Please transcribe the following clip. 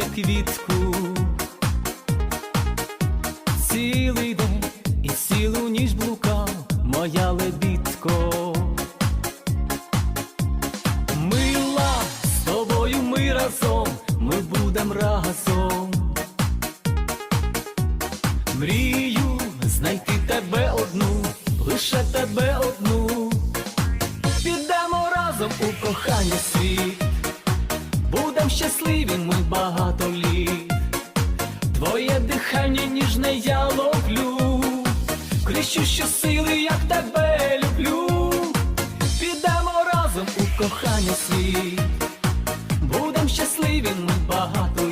як квітку. Цілий день і цілу ніч блукав моя лебідко. Мила, з тобою ми разом, ми будем разом. Мрію знайти тебе одну, лише тебе одну. Підемо разом у кохання світ, щасливі ми багато літ. Твоє дихання ніжне я ловлю, кричу, що сили, як тебе люблю. Підемо разом у кохання світ, будем щасливі ми багато